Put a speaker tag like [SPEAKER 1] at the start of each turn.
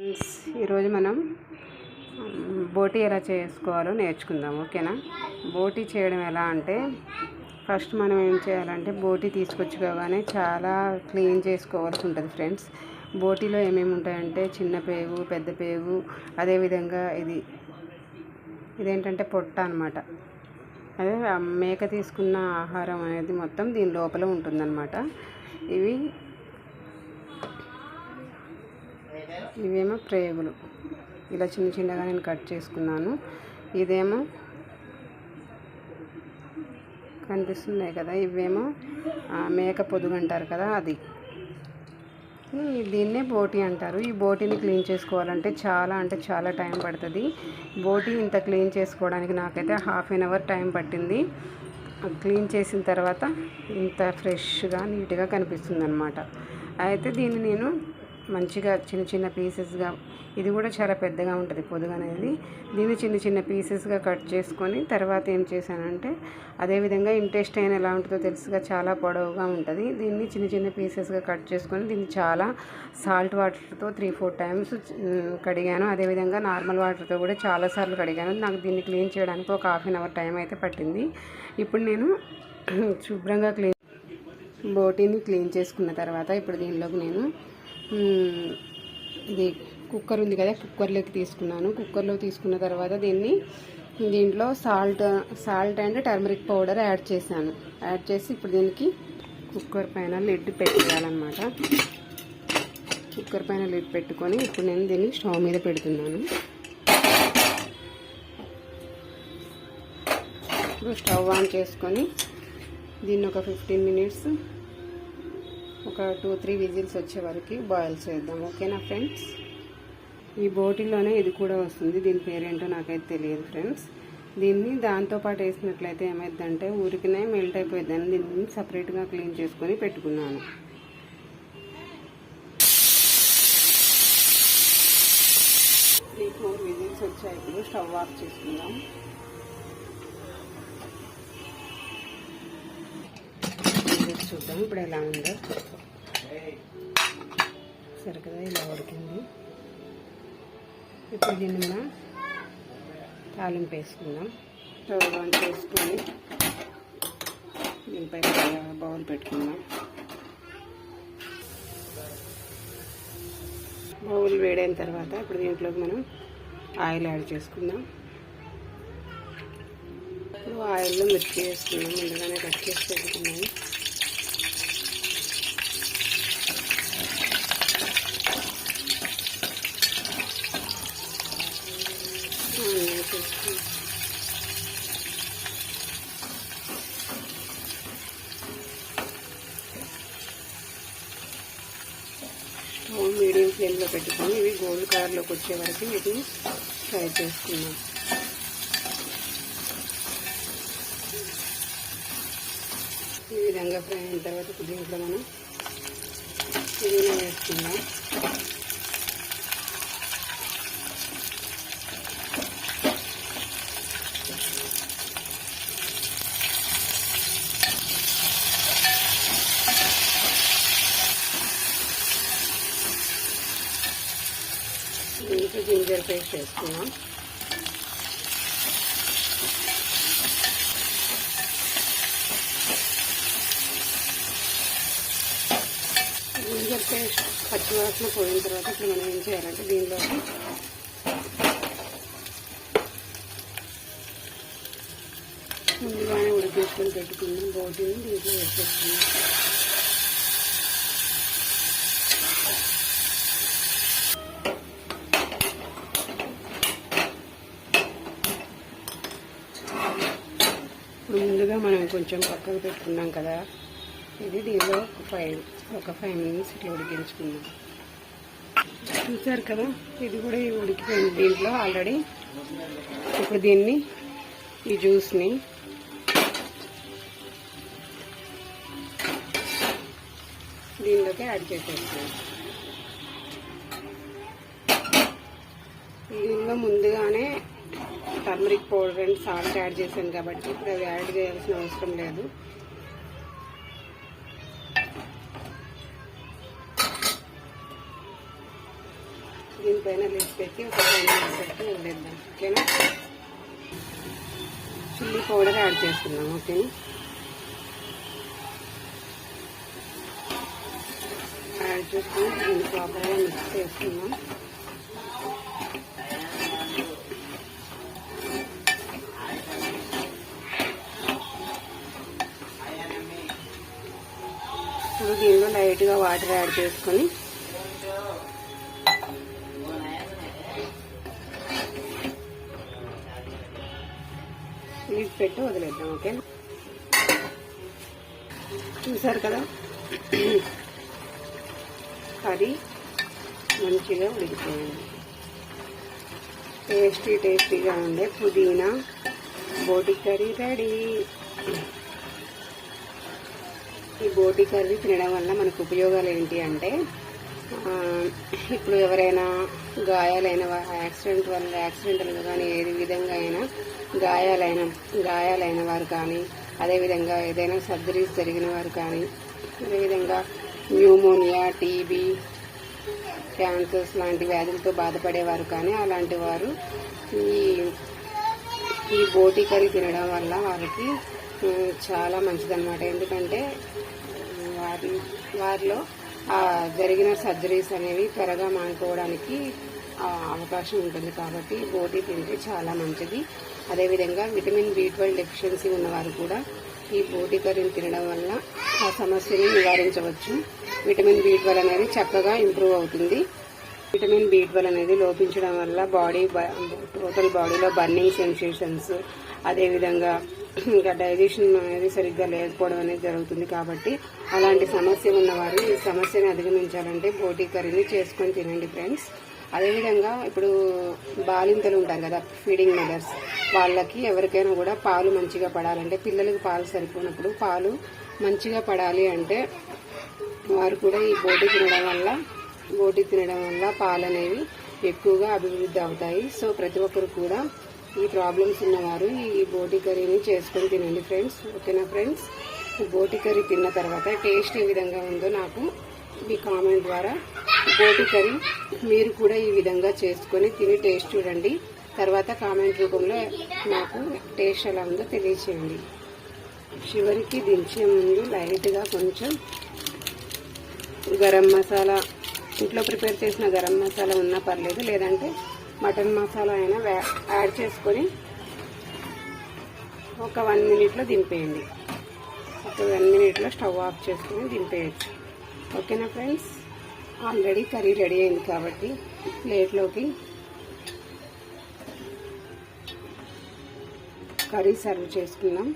[SPEAKER 1] Friends ఈరోజు మనం బోటీ ఎలా చేసుకోవాలో నేర్చుకుందాం ఓకేనా? బోటీ చేయడం ఎలా అంటే ఫస్ట్ మనం ఏం చేయాలంటే బోటీ తీసుకొచ్చుకోగానే చాలా క్లీన్ చేసుకోవాల్సి ఉంటుంది ఫ్రెండ్స్. బోటీలో ఏమేమి ఉంటాయంటే చిన్న పేగు పెద్ద పేగు అదేవిధంగా ఇది ఇదేంటంటే పొట్ట అనమాట అదే మేక తీసుకున్న ఆహారం అనేది మొత్తం దీని లోపల ఉంటుందన్నమాట. ఇవి ఇవేమో ప్రేగులు. ఇలా చిన్న చిన్నగా నేను కట్ చేసుకున్నాను. ఇదేమో కనిపిస్తున్నాయి కదా ఇవేమో మేక పొదుగు అంటారు కదా అది. దీన్నే బోటి అంటారు. ఈ బోటిని క్లీన్ చేసుకోవాలంటే చాలా అంటే చాలా టైం పడుతుంది. బోటి ఇంత క్లీన్ చేసుకోవడానికి నాకైతే హాఫ్ అన్ అవర్ టైం పట్టింది. క్లీన్ చేసిన తర్వాత ఇంత ఫ్రెష్గా నీట్గా కనిపిస్తుంది అనమాట అయితే దీన్ని నేను మంచిగా చిన్న చిన్న పీసెస్గా ఇది కూడా చాలా పెద్దగా ఉంటుంది పొదుగు అనేది. దీన్ని చిన్న చిన్న పీసెస్గా కట్ చేసుకొని తర్వాత ఏం చేశానంటే అదేవిధంగా ఇంటెస్టైన్ ఎలా ఉంటుందో తెలుసుగా చాలా పొడవుగా ఉంటుంది. దీన్ని చిన్న చిన్న పీసెస్గా కట్ చేసుకొని దీన్ని చాలా సాల్ట్ వాటర్తో త్రీ ఫోర్ టైమ్స్ కడిగాను. అదేవిధంగా నార్మల్ వాటర్తో కూడా చాలాసార్లు కడిగాను. నాకు దీన్ని క్లీన్ చేయడానికి ఒక హాఫ్ అన్ అవర్ టైం అయితే పట్టింది. ఇప్పుడు నేను శుభ్రంగా క్లీన్ బోటీని క్లీన్ చేసుకున్న తర్వాత ఇప్పుడు దీనిలోకి నేను ఇది కుక్కర్ ఉంది కదా కుక్కర్లోకి తీసుకున్నాను. కుక్కర్లో తీసుకున్న తర్వాత దీన్ని దీంట్లో salt salt and turmeric powder add చేశాను. యాడ్ చేసి ఇప్పుడు దీనికి కుక్కర్ పైన లిడ్ పెట్టేయాలన్నమాట. కుక్కర్ పైన లిడ్ పెట్టుకొని ఇప్పుడు నేను దీన్ని స్టవ్ మీద పెడుతున్నాను. ఇప్పుడు స్టవ్ ఆన్ చేసుకొని దీన్ని ఒక ఫిఫ్టీన్ మినిట్స్ ఒక టూ త్రీ విజిల్స్ వచ్చే వరకు బాయిల్ చేద్దాం. ఓకేనా ఫ్రెండ్స్? ఈ బోటిలోనే ఇది కూడా వస్తుంది. దీని పేరేంటో నాకైతే తెలియదు ఫ్రెండ్స్. దీన్ని దాంతోపాటు వేసినట్లయితే ఏమైందంటే ఊరికినే మెల్ట్ అయిపోయిందని దీన్ని సపరేట్గా క్లీన్ చేసుకొని పెట్టుకున్నాను. త్రీ ఫోర్ విజిల్స్ వచ్చాయి. ఇప్పుడు స్టవ్ ఆఫ్ చేసుకుందాం. చూద్దాం ఇప్పుడు ఎలా ఉందో. సరే కదా ఇలా ఉడికింది. ఇప్పుడు దీన్ని మనం తాలింపు వేసుకుందాం. స్టవ్ ఆన్ చేసుకొని దీనిపై బౌల్ పెట్టుకుందాం. బౌల్ వేడైన తర్వాత ఇప్పుడు దీంట్లోకి మనం ఆయిల్ యాడ్ చేసుకుందాం. ఇప్పుడు ఆయిల్లో మిర్చి వేసుకుందాం ముందుగానే కట్ చేసి పెట్టుకున్నాము ఆనియన్స్ వేసుకుందాం స్టవ్ మీడియం ఫ్లేమ్లో పెట్టుకొని ఇవి గోల్డ్ కలర్లోకి వచ్చే వరకు వీటిని ఫ్రై చేసుకున్నాం ఈ విధంగా ఫ్రై అయిన తర్వాత దీంట్లో మనం పుదీనా వేసుకుందాం దీంట్లో జింజర్ పేస్ట్ వేసుకున్నాం జింజర్ పేస్ట్ పచ్చివాసన పోయిన తర్వాత ఇప్పుడు మనం ఏం చేయాలంటే దీనిలోకి ముందుగానే ఉడికేసుకొని పెట్టుకున్నాం బోటీని దీంట్లో వేసేసుకున్నాం ఇప్పుడు ముందుగా మనం కొంచెం పక్కకు పెట్టుకున్నాం కదా. ఇది దీనిలో ఒక ఫైవ్ ఒక ఫైవ్ మినిట్స్ ఇట్లా ఉడికించుకున్నాం చూసారు కదా ఇది కూడా ఈ ఉడికిపోయింది దీంట్లో ఆల్రెడీ. ఇప్పుడు దీన్ని ఈ జ్యూస్ని దీనిలోకి యాడ్ చేసేస్తాను దీనిలో ముందుగానే turmeric powder and salt add చేశాను కాబట్టి ఇప్పుడు అవి యాడ్ చేయాల్సిన అవసరం లేదు. దీనిపైన లిస్ట్ పెట్టి ఒక టెన్ మినిట్స్ పెట్టి వదిలేద్దాం. ఓకేనా? చిల్లీ పౌడర్ యాడ్ చేస్తున్నాం ఓకేనా యాడ్ చేసుకుని దీన్ని ప్రాపర్గా మిక్స్ చేసుకున్నాం ఇప్పుడు దీనిలో లైట్గా వాటర్ యాడ్ చేసుకొని లీఫ్ పెట్టి వదిలేద్దాం ఓకే? చూసారు కదా? కర్రీ మంచిగా ఉడికిపోయింది. టేస్టీ టేస్టీగా ఉండే పుదీనా బోటి కర్రీ రెడీ. ఈ బోటి కర్రీ తినడం వల్ల మనకు ఉపయోగాలు ఏంటి అంటే ఇప్పుడు ఎవరైనా గాయాలైన వా- యాక్సిడెంట్ వల్ల యాక్సిడెంటల్గా కానీ ఏ విధంగా అయినా గాయాలైన గాయాలైన వారు కానీ అదేవిధంగా ఏదైనా సర్జరీస్ జరిగిన వారు కానీ అదేవిధంగా న్యూమోనియా టీబీ క్యాన్సర్స్ లాంటి వ్యాధులతో బాధపడేవారు కానీ అలాంటి వారు ఈ ఈ బోటి కర్రీ తినడం వల్ల వారికి చాలా మంచిదన్నమాట. ఎందుకంటే వారి వారిలో జరిగిన సర్జరీస్ అనేవి త్వరగా మానుకోవడానికి అవకాశం ఉంటుంది కాబట్టి బోటి తింటే చాలా మంచిది. అదేవిధంగా విటమిన్ బి ట్వెల్వ్ డెఫిషియన్సీ ఉన్నవారు కూడా ఈ బోటి కర్రీని తినడం వల్ల ఆ సమస్యని నివారించవచ్చు. విటమిన్ బి ట్వెల్వ్ అనేది చక్కగా ఇంప్రూవ్ అవుతుంది. విటమిన్ బి ట్వెల్వ్ అనేది లోపించడం వల్ల బాడీ టోటల్ బాడీలో బర్నింగ్ సెన్సేషన్స్ అదేవిధంగా ఇంకా డైజెషన్ అనేది సరిగ్గా లేకపోవడం అనేది జరుగుతుంది కాబట్టి అలాంటి సమస్య ఉన్నవారు ఈ సమస్యను అధిగమించాలంటే బోటీ కర్రీని చేసుకొని తినండి ఫ్రెండ్స్ అదేవిధంగా ఇప్పుడు బాలింతలు ఉంటారు కదా ఫీడింగ్ మదర్స్ వాళ్ళకి ఎవరికైనా కూడా పాలు మంచిగా పడాలంటే పిల్లలకి పాలు సరిపోయినప్పుడు పాలు మంచిగా పడాలి అంటే వారు కూడా ఈ బోటి తినడం వల్ల బోటి తినడం వల్ల పాలు అనేవి ఎక్కువగా అభివృద్ధి అవుతాయి. సో ప్రతి ఒక్కరు కూడా ఈ ప్రాబ్లమ్స్ ఉన్నవారు ఈ బోటి కర్రీని చేసుకొని తినండి ఫ్రెండ్స్ ఓకేనా ఫ్రెండ్స్ బోటి కర్రీ తిన్న తర్వాత టేస్ట్ ఏ విధంగా ఉందో నాకు మీ కామెంట్ ద్వారా బోటి కర్రీ మీరు కూడా ఈ విధంగా చేసుకొని తిని టేస్ట్ చూడండి. తర్వాత కామెంట్ రూపంలో నాకు టేస్ట్ ఎలా ఉందో తెలియచేయండి. చివరికి దించే ముందు లైట్గా కొంచెం గరం మసాలా ఇంట్లో ప్రిపేర్ చేసిన గరం మసాలా ఉన్నా పర్లేదు లేదంటే మటన్ మసాలా అయినా యాడ్ చేసుకొని ఒక వన్ మినిట్లో దింపేయండి. ఒక వన్ మినిట్లో స్టవ్ ఆఫ్ చేసుకొని దింపేయచ్చు. ఓకేనా ఫ్రెండ్స్? ఆల్రెడీ కర్రీ రెడీ అయింది కాబట్టి ప్లేట్లోకి కర్రీ సర్వ్ చేసుకున్నాం